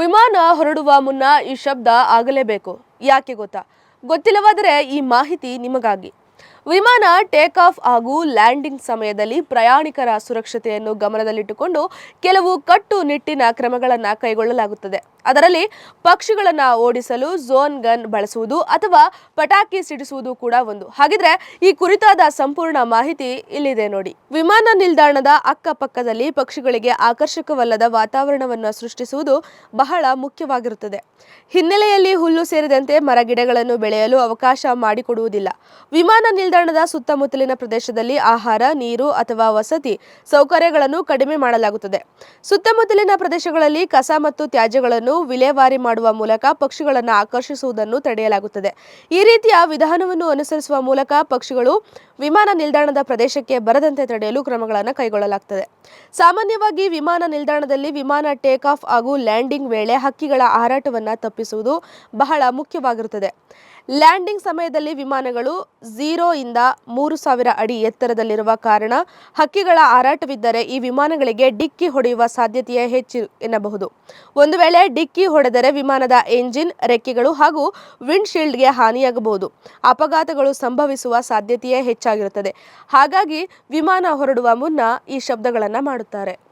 ವಿಮಾನ ಹೊರಡುವ ಮುನ್ನ ಈ ಶಬ್ದ ಆಗಲೇಬೇಕು. ಯಾಕೆ ಗೊತ್ತಾ? ಗೊತ್ತಿಲ್ಲವಾದರೆ ಈ ಮಾಹಿತಿ ನಿಮಗಾಗಿ. ವಿಮಾನ ಟೇಕ್ ಆಫ್ ಹಾಗೂ ಲ್ಯಾಂಡಿಂಗ್ ಸಮಯದಲ್ಲಿ ಪ್ರಯಾಣಿಕರ ಸುರಕ್ಷತೆಯನ್ನು ಗಮನದಲ್ಲಿಟ್ಟುಕೊಂಡು ಕೆಲವು ಕಟ್ಟುನಿಟ್ಟಿನ ಕ್ರಮಗಳನ್ನು ಕೈಗೊಳ್ಳಲಾಗುತ್ತದೆ. ಅದರಲ್ಲಿ ಪಕ್ಷಿಗಳನ್ನು ಓಡಿಸಲು ಝೋನ್ ಗನ್ ಬಳಸುವುದು ಅಥವಾ ಪಟಾಕಿ ಸಿಡಿಸುವುದು ಕೂಡ ಒಂದು. ಹಾಗಿದ್ರೆ ಈ ಕುರಿತಾದ ಸಂಪೂರ್ಣ ಮಾಹಿತಿ ಇಲ್ಲಿದೆ ನೋಡಿ. ವಿಮಾನ ನಿಲ್ದಾಣದ ಅಕ್ಕಪಕ್ಕದಲ್ಲಿ ಪಕ್ಷಿಗಳಿಗೆ ಆಕರ್ಷಕವಲ್ಲದ ವಾತಾವರಣವನ್ನು ಸೃಷ್ಟಿಸುವುದು ಬಹಳ ಮುಖ್ಯವಾಗಿರುತ್ತದೆ. ಹಿನ್ನೆಲೆಯಲ್ಲಿ ಹುಲ್ಲು ಸೇರಿದಂತೆ ಮರಗಿಡಗಳನ್ನು ಬೆಳೆಯಲು ಅವಕಾಶ ಮಾಡಿಕೊಡುವುದಿಲ್ಲ. ವಿಮಾನ ನಿಲ್ದಾಣದ ಸುತ್ತಮುತ್ತಲಿನ ಪ್ರದೇಶದಲ್ಲಿ ಆಹಾರ, ನೀರು ಅಥವಾ ವಸತಿ ಸೌಕರ್ಯಗಳನ್ನು ಕಡಿಮೆ ಮಾಡಲಾಗುತ್ತದೆ. ಸುತ್ತಮುತ್ತಲಿನ ಪ್ರದೇಶಗಳಲ್ಲಿ ಕಸ ಮತ್ತು ತ್ಯಾಜ್ಯಗಳನ್ನು ವಿಲೇವಾರಿ ಮಾಡುವ ಮೂಲಕ ಪಕ್ಷಿಗಳನ್ನು ಆಕರ್ಷಿಸುವುದನ್ನು ತಡೆಯಲಾಗುತ್ತದೆ. ಈ ರೀತಿಯ ವಿಧಾನವನ್ನು ಅನುಸರಿಸುವ ಮೂಲಕ ಪಕ್ಷಿಗಳು ವಿಮಾನ ನಿಲ್ದಾಣದ ಪ್ರದೇಶಕ್ಕೆ ಬರದಂತೆ ತಡೆಯಲು ಕ್ರಮಗಳನ್ನು ಕೈಗೊಳ್ಳಲಾಗುತ್ತದೆ ಸಾಮಾನ್ಯವಾಗಿ ವಿಮಾನ ನಿಲ್ದಾಣದಲ್ಲಿ ವಿಮಾನ ಟೇಕ್ ಆಫ್ ಹಾಗೂ ಲ್ಯಾಂಡಿಂಗ್ ವೇಳೆ ಹಕ್ಕಿಗಳ ಹಾರಾಟವನ್ನು ತಪ್ಪಿಸುವುದು ಬಹಳ ಮುಖ್ಯವಾಗಿರುತ್ತದೆ. ಲ್ಯಾಂಡಿಂಗ್ ಸಮಯದಲ್ಲಿ ವಿಮಾನಗಳು ಝೀರೋ ಇಂದ ಮೂರು ಸಾವಿರ ಅಡಿ ಎತ್ತರದಲ್ಲಿರುವ ಕಾರಣ ಹಕ್ಕಿಗಳ ಹಾರಾಟವಿದ್ದರೆ ಈ ವಿಮಾನಗಳಿಗೆ ಡಿಕ್ಕಿ ಹೊಡೆಯುವ ಸಾಧ್ಯತೆಯೇ ಹೆಚ್ಚು ಎನ್ನಬಹುದು. ಒಂದು ವೇಳೆ ಡಿಕ್ಕಿ ಹೊಡೆದರೆ ವಿಮಾನದ ಎಂಜಿನ್, ರೆಕ್ಕೆಗಳು ಹಾಗೂ ವಿಂಡ್ಶೀಲ್ಡ್ಗೆ ಹಾನಿಯಾಗಬಹುದು. ಅಪಘಾತಗಳು ಸಂಭವಿಸುವ ಸಾಧ್ಯತೆಯೇ ಹೆಚ್ಚಾಗಿರುತ್ತದೆ. ಹಾಗಾಗಿ ವಿಮಾನ ಹೊರಡುವ ಮುನ್ನ ಈ ಶಬ್ದಗಳನ್ನು ಮಾಡುತ್ತಾರೆ.